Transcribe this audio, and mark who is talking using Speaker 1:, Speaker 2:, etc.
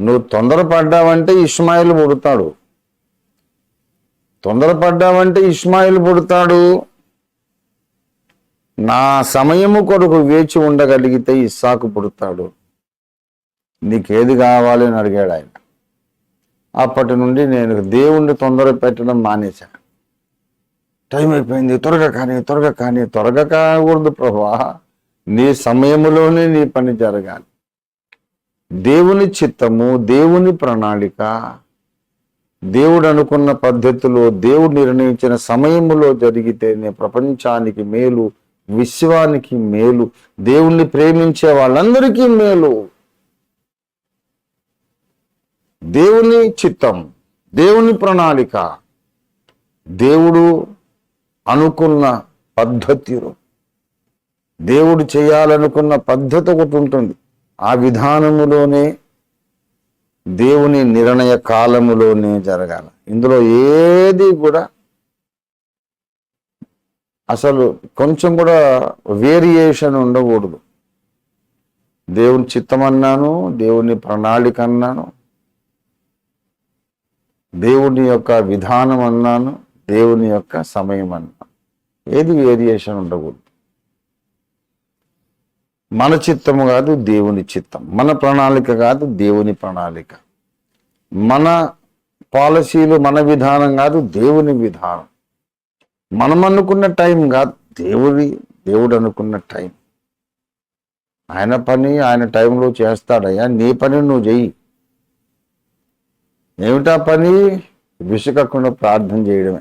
Speaker 1: నువ్వు తొందరపడ్డావంటే ఇస్మాయిల్ పుడతాడు. తొందరపడ్డావంటే ఇస్మాయిల్ పుడతాడు. నా సమయము కొరకు వేచి ఉండగలిగితే ఇస్సాకు పుడతాడు. నీకేది కావాలి అని అడిగాడు ఆయన. అప్పటి నుండి నేను దేవుణ్ణి తొందర పెట్టడం మానేశా. టైం అయిపోయింది త్వరగా కానీ త్వరగా కానీ త్వరగా కాకూడదు ప్రభా. నీ సమయములోనే నీ పని జరగాలి. దేవుని చిత్తము దేవుని ప్రణాళిక దేవుడు అనుకున్న పద్ధతిలో దేవుడు నిర్ణయించిన సమయములో జరిగితేనే ప్రపంచానికి మేలు విశ్వానికి మేలు దేవుణ్ణి ప్రేమించే వాళ్ళందరికీ మేలు. దేవుని చిత్తం దేవుని ప్రణాళిక దేవుడు అనుకున్న పద్ధతిలో దేవుడు చేయాలనుకున్న పద్ధతి ఒకటి ఉంటుంది. ఆ విధానములోనే దేవుని నిర్ణయ కాలములోనే జరగాల. ఇందులో ఏది కూడా అసలు కొంచెం కూడా వేరియేషన్ ఉండకూడదు. దేవుని చిత్తం అన్నాను దేవుని ప్రణాళిక అన్నాను దేవుని యొక్క విధానం అన్నాను దేవుని యొక్క సమయం అన్నాను ఏది వేరియేషన్ ఉండకూడదు. మన చిత్తము కాదు దేవుని చిత్తం. మన ప్రణాళిక కాదు దేవుని ప్రణాళిక. మన పాలసీలు మన విధానం కాదు దేవుని విధానం. మనం అనుకున్న టైం కాదు దేవుడి దేవుడు అనుకున్న టైం. ఆయన పని ఆయన టైంలో చేస్తాడయ్యా నీ పని నువ్వు చెయ్యి. ఏమిటా పని? విసుకకుండా ప్రార్థన చేయడమే.